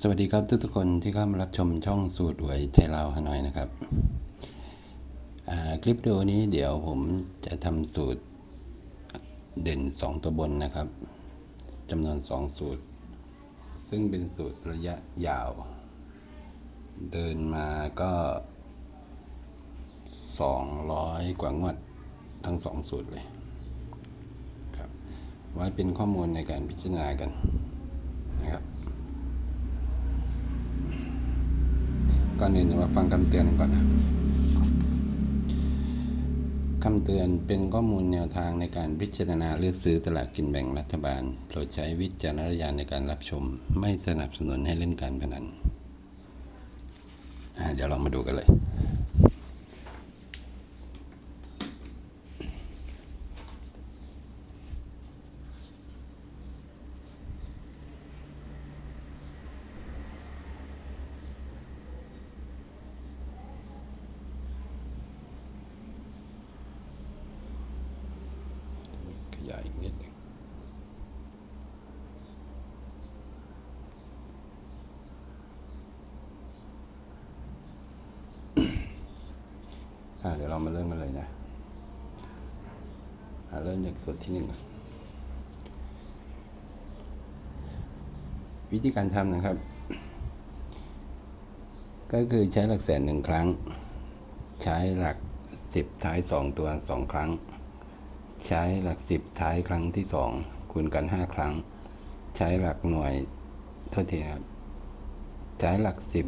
สวัสดีครับทุกทุกๆคนที่เข้ามารับชมช่องสูตรหวยไทยลาวฮานอยนะครับ คลิปวิดีโอนี้เดี๋ยวผมจะทำสูตรเด่น 2 ตัวบนนะครับจำนวน 2 สูตร ซึ่งเป็นสูตรระยะยาว เดินมาก็ 200 กว่างวดทั้ง 2 สูตรเลยครับไว้เป็นข้อมูลในการพิจารณากันนะครับ ก่อนอื่นมาฟังคำเตือนก่อนนะคำเตือนเป็นข้อมูลแนวทางในการพิจารณาเลือกซื้อตลาดกินแบ่งรัฐบาลโปรดใช้วิจารณญาณในการรับชม ไม่สนับสนุนให้เล่นการพนันเดี๋ยวเรามาดูกันเลย ขยายอีกนิดหนึง อ่าเดี๋ยวเรามาเริ่มกันเลยนะอ่าเริ่มจากส่วนที่หนึ่งวิธีการทำนะครับ ก็คือใช้หลักแสนหนึ่งครั้ง ใช้หลักสิบท้ายสองตัวสองครั้ง ใช้หลักสิบท้ายครั้งที่สองคูณกันห้าครั้ง ใช้หลักหน่วยโทษทีครับใช้หลักสิบ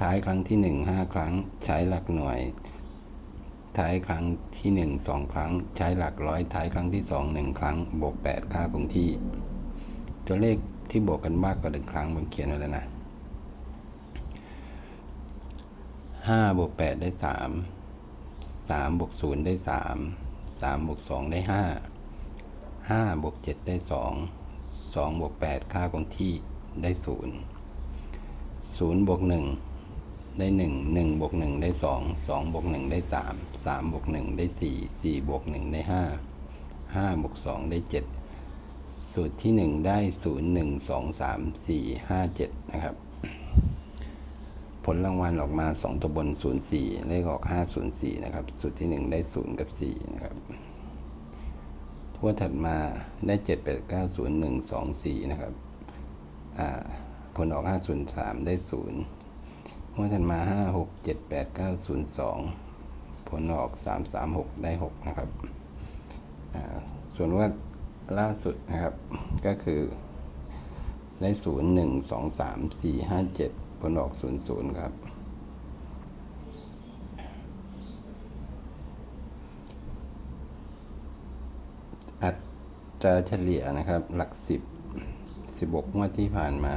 ท้ายครั้งที่หนึ่งห้าครั้ง ใช้หลักหน่วย ท้ายครั้งที่หนึ่งสองครั้ง ใช้หลักร้อยท้ายครั้งที่สองหนึ่งครั้ง บวกแปดค่าคงที่ ตัวเลขที่บวกกันมากกว่าหนึ่งครั้งผมเขียนไว้แล้วนะห้าบวกแปดได้สามสามบวกศูนย์ได้สามสามบวกสองได้ห้าห้าบวกเจ็ดได้สองสองบวกแปดค่าคงที่ได้ศูนย์ศูนย์บวกหนึ่ง ได้หนึ่งหนึ่งบวกหนึ่งได้สองสองบวกหนึ่งได้สามสามบวกหนึ่งได้สี่สี่บวกหนึ่งได้ห้าห้าบวกสองได้เจ็ดสูตรที่หนึ่งได้ศูนย์หนึ่งสองสามสี่ห้าเจ็ดนะครับ ผลรางวัลออกมา2ตัวบน04เลขออก504นย์สี่นะครับ สูตรที่1ได้0กับ4นะครับทั่วถัดมาได้7 8 9 0 1 2 4นย์หนึ่งสองสี่นะครับ อ่าผลออก503ได้0 ทั่วถัดมา5 6 7 8 9 0 2ผลออก336ได้6นะครับส่วนว่าล่าสุดนะครับ ก็คือได้0 1 2 3 4 5 7ผลออก0 0ครับอัตราเฉลี่ยนะครับ หลัก10 16งวดที่ผ่านมา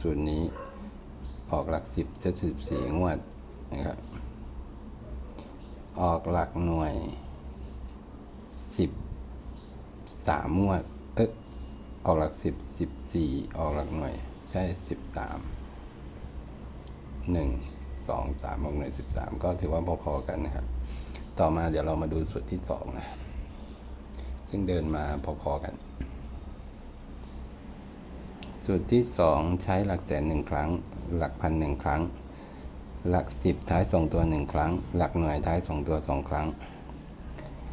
ส่วนนี้ ออกหลัก10เซต14งวดนะครับออกหลักหน่วย10 3งวดเอ๊ะออกหลัก10 14ออกหลักหน่วย ใช่13หนึ่งสองสามหกหนึ่งสิบสามก็ถือว่าพอๆกันนะครับ ต่อมาเดี๋ยวเรามาดูส่วนที่สองนะซึ่งเดินมาพอๆกันสูตรที่สองใช้หลักแสนหนึ่งครั้ง หลักพันหนึ่งครั้ง หลักสิบท้ายสองตัวหนึ่งครั้ง หลักหน่วยท้ายสองตัวสองครั้ง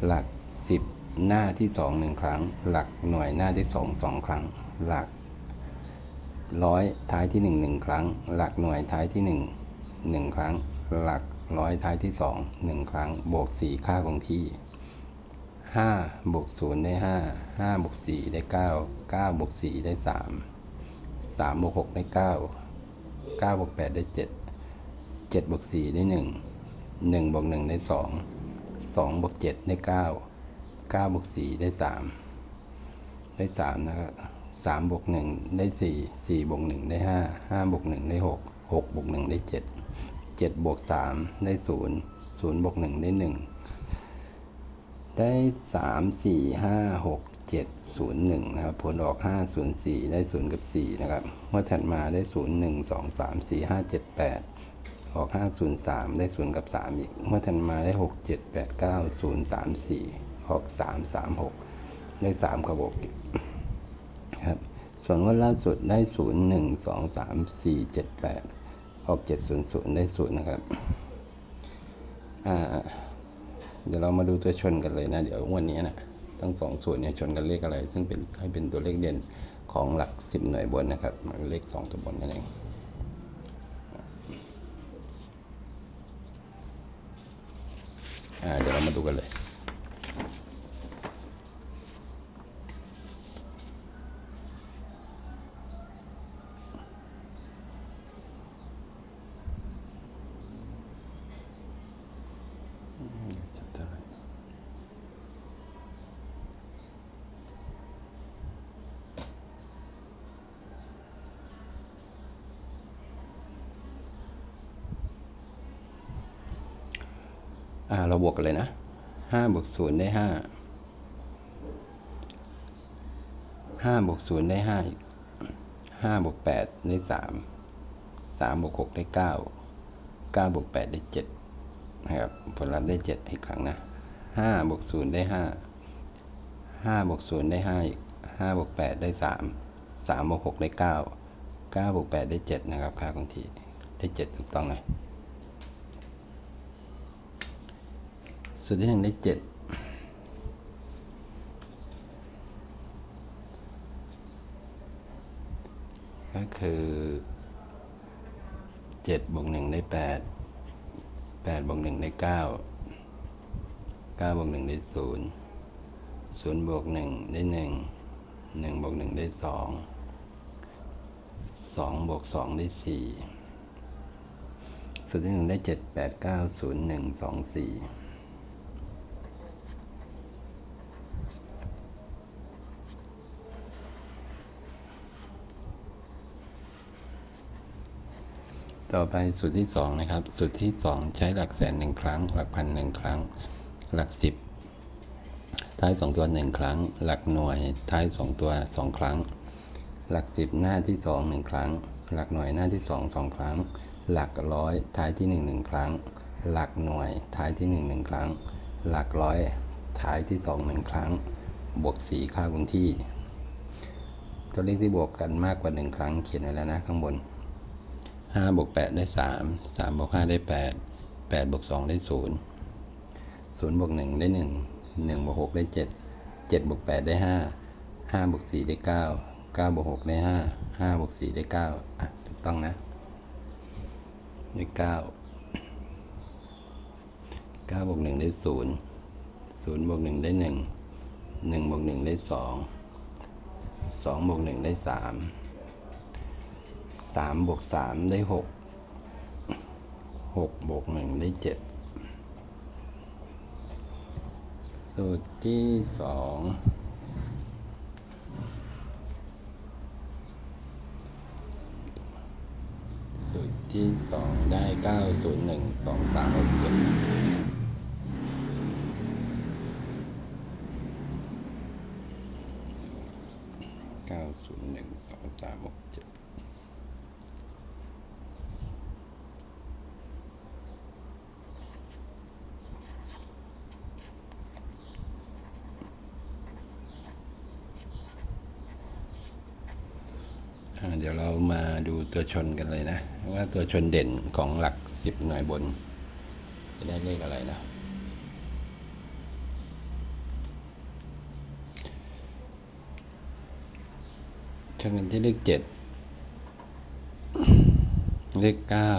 หลักสิบหน้าที่สองหนึ่งครั้ง หลักหน่วยหน้าที่สองสองครั้ง หลักร้อยท้ายที่หนึ่งหนึ่งครั้ง หลักหน่วยท้ายที่หนึ่งหนึ่งครั้ง หลักร้อยท้ายที่สองหนึ่งครั้ง บวกสี่ค่าคงที่ห้าบวกศูนย์ได้ห้าห้าบวกสี่ได้เก้าเก้าบวกสี่ได้สามสามบวกหกได้เก้า เก้าบวกแปดได้เจ็ดเจ็ดบวกสี่ได้หนึ่งหนึ่งบวกหนึ่งได้สองสองบวกเจ็ดได้เก้าเก้าบวกสี่ได้สามได้สามนะครับสามบวกหนึ่งได้สี่สี่บวกหนึ่งได้ห้าห้าบวกหนึ่งได้หกหกบวกหนึ่งได้เจ็ดเจ็ดบวกสามได้ศูนย์ศูนย์บวกหนึ่งได้หนึ่งได้สามสี่ห้าหกเจ็ดศูนย์หนึ่งนะครับ ผลออกห้าศูนย์สี่ได้ศูนย์กับสี่นะครับเมื่อถัดมาได้ศูนย์หนึ่งสองสามสี่ห้าเจ็ดแปดออกห้าศูนย์สามได้ศูนย์กับสามอีกเมื่อถัดมาได้หกเจ็ดแปดเก้าศูนย์สามสี่ออกสามสามหกได้สามกับหกอีกครับ ส่วนงว่าล่าสุดได้ศูนย์หนึ่งสองสามสี่เจ็ดแปดออกเจ็ดศูนย์ศูนย์ได้ศูนย์นะครับ อ่าเดี๋ยวเรามาดูตัวชนกันเลยนะ เดี๋ยววันนี้นะ ทั้งสองส่วนเนี่ยชนกันเลขอะไร ซึ่งเป็นให้เป็นตัวเลขเด่นของหลักสิบหน่วยบนนะครับเลขสองตัวบนนั่นเองอเดี๋ยวเรามาดูกันเลย สุดท้าย อ่าเราบวกกันเลยนะห้าบวกศูนย์ได้ห้าห้าบวกศูนย์ได้ห้าห้าบวกแปดได้สามสามบวกหกได้เก้าเก้าบวกแปดได้เจ็ดนะครับผลลัพธ์ได้เจ็ดอีกครั้งนะห้าบวกศูนย์ได้ห้าห้าบวกศูนย์ได้ห้าอีกห้าบวกแปดได้สามสามบวกหกได้เก้าเก้าบวกแปดได้เจ็ดนะครับค่าคงที่ได้เจ็ดถูกต้องเล สูตรที่หนึ่งได้เจ็ดก็คือเจ็ดบวกหนึ่งได้แปดแปดบวกหนึ่งได้เก้าเก้าบวกหนึ่งได้ศูนย์ศูนย์บวกหนึ่งได้หนึ่งหนึ่งบวกหนึ่งได้สองสองบวกสองได้สี่สูตรที่หนึ่งได้เจ็ดแปดเก้าศูนย์หนึ่งสองสี่ ต่อไปสูตรที่สองนะครับ สูตรที่สองใช้หลักแสนหนึ่งครั้ง หลักพันหนึ่งครั้ง หลักสิบท้ายสองตัวหนึ่งครั้ง หลักหน่วยท้ายสองตัวสองครั้ง หลักสิบหน้าที่สองหนึ่งครั้ง หลักหน่วยหน้าที่สองสองครั้ง หลักร้อยท้ายที่หนึ่งหนึ่งครั้ง หลักหน่วยท้ายที่หนึ่งหนึ่งครั้ง หลักร้อยท้ายที่สองหนึ่งครั้ง บวกสีค่าคงที่ ตัวเลขที่บวกกันมากกว่าหนึ่งครั้งเขียนไว้แล้วนะข้างบน ห้าบวกแปดได้สามสามบวกห้าได้แปดแปดบวกสองได้ศูนย์ศูนย์บวกหนึ่งได้หนึ่งหนึ่งบวกหกได้เจ็ดเจ็ดบวกแปดได้ห้าห้าบวกสี่ได้เก้าเก้าบวกหกได้ห้าห้าบวกสี่ได้เก้าอะ ถูกต้องนะได้เก้าเก้าบวกหนึ่งได้ศูนย์ศูนย์บวกหนึ่งได้หนึ่งหนึ่งบวกหนึ่งได้สองสองบวกหนึ่งได้สาม สามบวกสามได้หกหกบวกหนึ่งได้เจ็ดสูตรที่สองสูตรที่สองได้เก้าศูนย์หนึ่งสองสามหกเจ็ดเก้าศูนย์หนึ่งสองสามหกเจ็ด อ่า เดี๋ยวเรามาดูตัวชนกันเลยนะ ว่าตัวชนเด่นของหลักสิบหน่วยบน จะได้เลขอะไรนะชนกันที่เลขเจ็ดเลขเก้า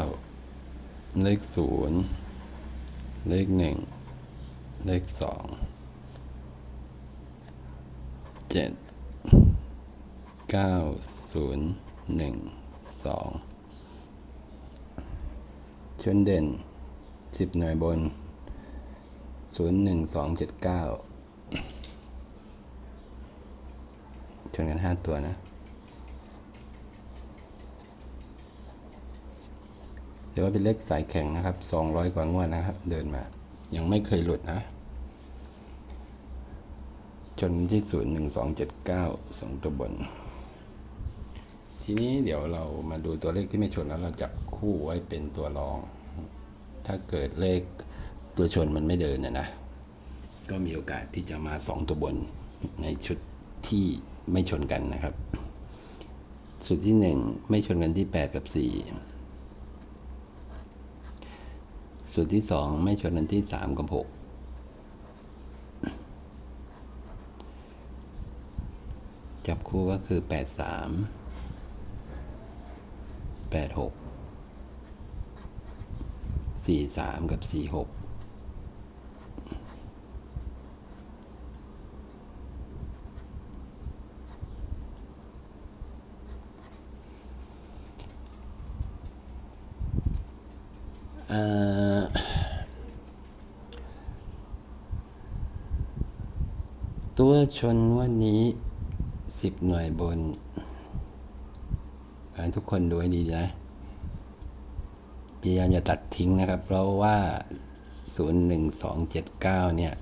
เลขศูนย์เลขหนึ่งเลขสองเจ็ดเก้า ศูนย์หนึ่งสองชนเด่นสิบหน่วยบนศูนย์หนึ่งสองเจ็ดเก้าชนกันห้าตัวนะเดี๋ยวว่าเป็นเลขสายแข่งนะครับสองร้อยกว่างวดนะครับ เดินมา ยังไม่เคยหลุดนะจนที่ศูนย์หนึ่งสองเจ็ดเก้าสองตัวบน ทีนี้เดี๋ยวเรามาดูตัวเลขที่ไม่ชนแล้วเราจับคู่ไว้เป็นตัวรอง ถ้าเกิดเลขตัวชนมันไม่เดินนะนะ ก็มีโอกาสที่จะมาสองตัวบนในชุดที่ไม่ชนกันนะครับสูตรที่หนึ่งไม่ชนกันที่แปดกับสี่สูตรที่สองไม่ชนกันที่สามกับหกจับคู่ก็คือแปดสาม แปดหกสี่สามกับสี่หกตัวชนวันนี้สิบหน่วยบน ทุกคนดูให้ดีนะพยายามอย่าตัดทิ้งนะครับ เพราะว่า 01279 เนี่ย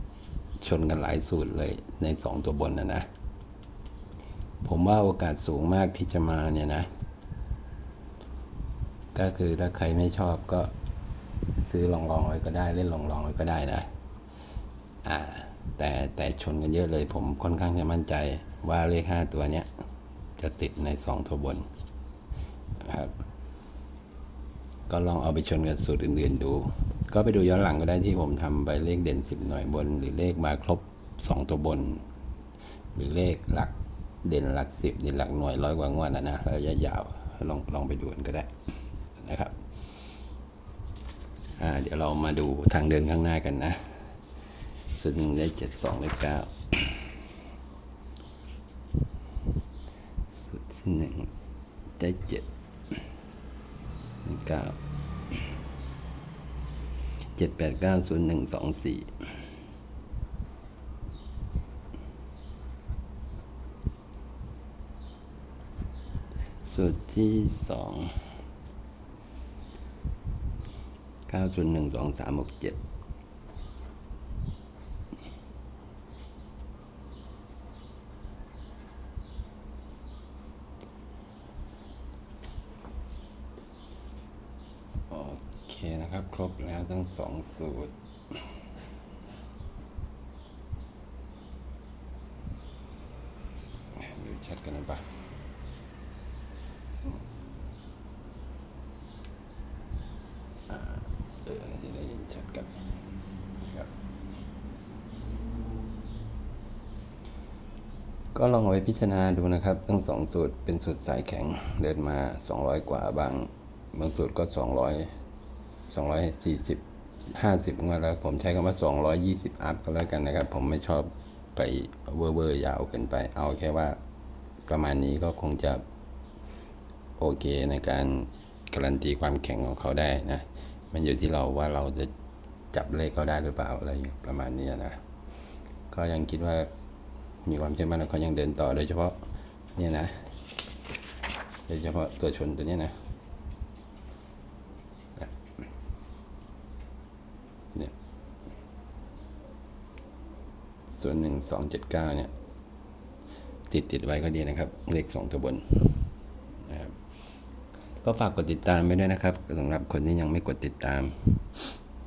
ชนกันหลายสูตรเลยในสองตัวบนนะนะ ผมว่าโอกาสสูงมากที่จะมาเนี่ยนะ ก็คือถ้าใครไม่ชอบก็ซื้อลองลองๆไว้ก็ได้เล่นลองลองๆไว้ก็ได้นะ อ่า แต่แต่ชนกันเยอะเลย ผมค่อนข้างจะมั่นใจว่าเลขห้าตัวเนี้ยจะติดในสองตัวบน นะครับ ก็ลองเอาไปชนกับสูตรอื่นๆดู ก็ไปดูย้อนหลังก็ได้ที่ผมทำไปเลขเด่นสิบหน่วยบน หรือเลขมาครบสองตัวบน หรือเลขหลักเด่นหลักสิบเด่นหลักหน่วยร้อยกว่างวดนะนะระยะยาวลองลองไปดูกันก็ได้นะครับเดี๋ยวเรามาดูทางเดินข้างหน้ากันนะส่วนหนึ่งได้เจ็ดสองได้เก้าสุดที่หนึ่งได้เจ็ด เก้าเจ็ดแปดเก้าศูนย์หนึ่งสองสี่สูตรที่สองเก้าศูนย์หนึ่งสองสามหกเจ็ดโอเคนะ ครบแล้วทั้งสองสูตร ดูชัดกันหนะปะเออจะได้เห็นชัดกันครับ ก็ลองเอาไปพิจารณาดูนะครับ ทั้งสองสูตรเป็นสูตรสายแข็งเดินมา 200 กว่าบาง บางสูตรก็ 200 240 50งวดแล้วผมใช้คำว่า 220 อัพก็แล้วกันนะครับ ผมไม่ชอบไปเวอร์เวอร์ยาวเกินไป เอาแค่ว่าประมาณนี้ก็คงจะโอเคในการการันตีความแข็งของเขาได้นะ มันอยู่ที่เราว่าเราจะจับเลขเขาได้หรือเปล่าอะไรประมาณนี้นะ ก็ยังคิดว่ามีความเชื่อมั่นว่าเขายังเดินต่อโดยเฉพาะเนี่ยนะ โดยเฉพาะตัวชนตัวนี้นะเนี่ย ส่วนหนึ่งสองเจ็ดเก้าเนี่ย ติดติดไว้ก็ดีนะครับ เลขสองตัวบนนะครับก็ฝากกดติดตามไปด้วยนะครับสำหรับคนที่ยังไม่กดติดตาม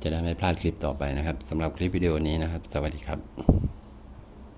จะได้ไม่พลาดคลิปต่อไปนะครับสำหรับคลิปวิดีโอนี้นะครับ สวัสดีครับ